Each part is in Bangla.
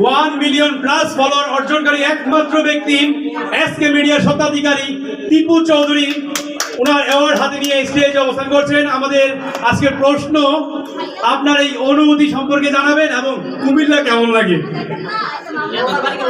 ওয়ান মিলিয়ন প্লাস ফলোয়ার অর্জনকারী একমাত্র ব্যক্তি এস কে মিডিয়ার স্বত্বাধিকারী টিপু চৌধুরী। ওনার অ্যাওয়ার্ড হাতে নিয়ে স্টেজে অবস্থান করছেন। আমাদের আজকের প্রশ্ন আপনার এই অনুভূতি সম্পর্কে জানাবেন এবং কুমিল্লা কেমন লাগে? তোমার বাড়ি কি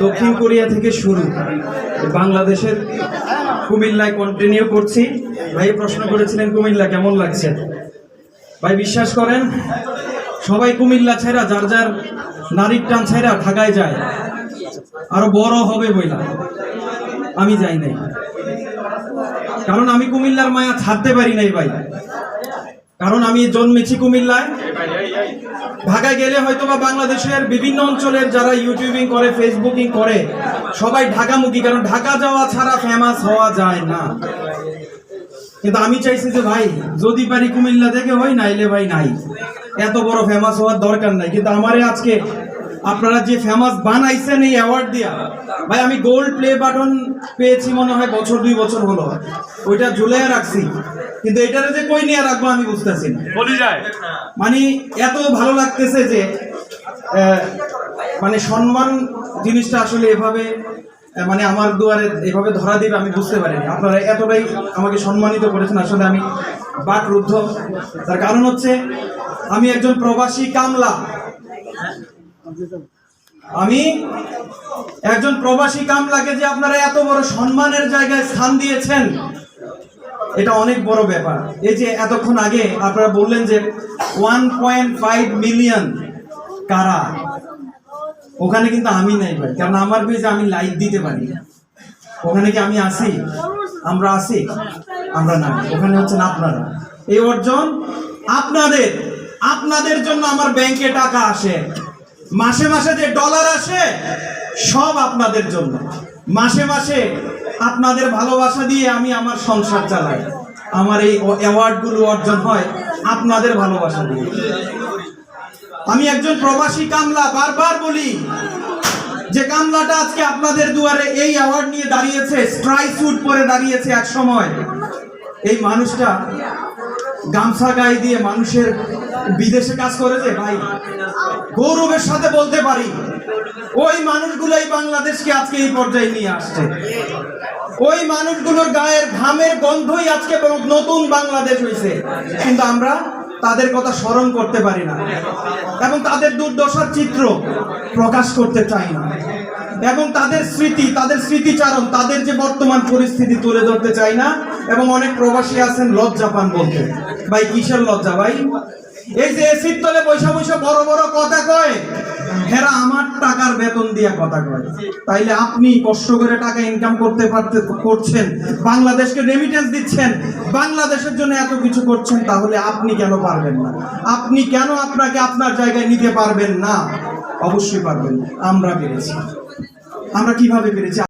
দক্ষিণ কোরিয়া থেকে শুরু। বাংলাদেশের কুমিল্লায় কন্টিনিউ করছি। ভাই, প্রশ্ন করেছিলেন, কুমিল্লা কেমন লাগছে? ভাই, বিশ্বাস করেন, সবাই কুমিল্লা ছেড়া যার যার নারীর টান ছেড়া ঢাকায় যায়। আরও বড় হবে বইলা। আমি যাই নাই। কারণ আমি কুমিল্লার মায়া ছাড়তে পারি নাই ভাই। কারণ আমি জন্মেছি কুমিল্লায়। ঢাকায় গেলে হয়তো বা বাংলাদেশের বিভিন্ন অঞ্চলের যারা ইউটিউবিং করে ফেসবুকিং করে সবাই ঢাকামুখী কারণ ঢাকা যাওয়া ছাড়া ফেমাস হওয়া যায় না। কিন্তু আমি চাইছি যে ভাই যদি পারি কুমিল্লা থেকে হই নাইলে ভাই নাই। এত বড় ফেমাস হওয়ার দরকার নাই। কিন্তু আমারে আজকে আপনারা যে ফেমাস বানাইছেন এই অ্যাওয়ার্ড দিয়া ভাই আমি গোল্ড প্লে বাটন পেয়েছি মনে হয় বছর দুই বছর হলো। ওইটা ঝুলে রাখছি। কিন্তু এটারে যে কই নিয়ে রাখব আমি বুঝতেছি না। বলে যায়। মানে এত ভালো লাগতেছে যে মানে সম্মান জিনিসটা আসলে এভাবে মানে আমার দুয়ারে এভাবে ধরা দিবে আমি বুঝতে পারিনি। আপনারা এতটাই আমাকে সম্মানিত করেছেন। আসলে আমি বাক রুদ্ধ। তার কারণ হচ্ছে আমি একজন প্রবাসী কামলা। আমি একজন প্রবাসী কামলাকে যে আপনারা এত বড় সম্মানের জায়গায় স্থান দিয়েছেন এটা অনেক বড় ব্যাপার। এই যে এতক্ষণ আগে আপনারা বললেন যে ওয়ান পয়েন্ট ফাইভ মিলিয়ন কারা? ওখানে কিন্তু আমি নাই ভাই, কারণ আমার পেজে আমি লাইক দিতে পারি। ওখানে কি আমি আসি আমরা আসি আমরা না ওখানে হচ্ছেন আপনারা। এই অর্জন আপনাদের আপনাদের জন্য আমার ব্যাংকে টাকা আসে। মাসে মাসে যে ডলার আসে, সব আপনাদের জন্য। মাসে মাসে আপনাদের ভালোবাসা দিয়ে আমি আমার সংসার চালাই। আমার এই অ্যাওয়ার্ডগুলো অর্জন হয় আপনাদের ভালোবাসা দিয়ে। আমি একজন প্রবাসী কামলা, বারবার বলি, যে কামলাটা আজকে আপনাদের দুয়ারে এই অ্যাওয়ার্ড নিয়ে দাঁড়িয়েছে স্ট্রাই স্যুট পরে দাঁড়িয়েছে এক সময়। এই মানুষটা গামছা গায়ে দিয়ে মানুষের বিদেশে কাজ করেছে ভাই, গৌরবের সাথে বলতে পারি, ওই মানুষগুলোই বাংলাদেশকে আজকে এই পর্যায়ে নিয়ে আসছে। ওই মানুষগুলোর গায়ের ঘামের গন্ধই আজকে নতুন বাংলাদেশ হয়েছে কিন্তু আমরা তাদের কথা স্মরণ করতে পারি না এবং তাদের দুর্দশার চিত্র প্রকাশ করতে চাই না। এবং তাদের স্মৃতি, তাদের স্মৃতিচারণ, তাদের যে বর্তমান পরিস্থিতি তুলে ধরতে চাই না। এবং অনেক প্রবাসী আছেন লজ্জা পান বলতে। ভাই, কিসের লজ্জা ভাই? এই যে এসির তলে বৈশা বৈশা বড় বড় কথা কয়, হেরা আমার টাকার বেতন কথা কয়। তাইলে আপনি কষ্ট করে টাকা ইনকাম করতে পারতে করছেন, বাংলাদেশকে রেমিটেন্স দিচ্ছেন, বাংলাদেশের জন্য এত কিছু করছেন, তাহলে আপনি কেন পারবেন না? আপনি কেন আপনাকে আপনার জায়গায় নিতে পারবেন না? অবশ্যই পারবেন আমরা পেরেছি। আমরা কীভাবে পেরেছি?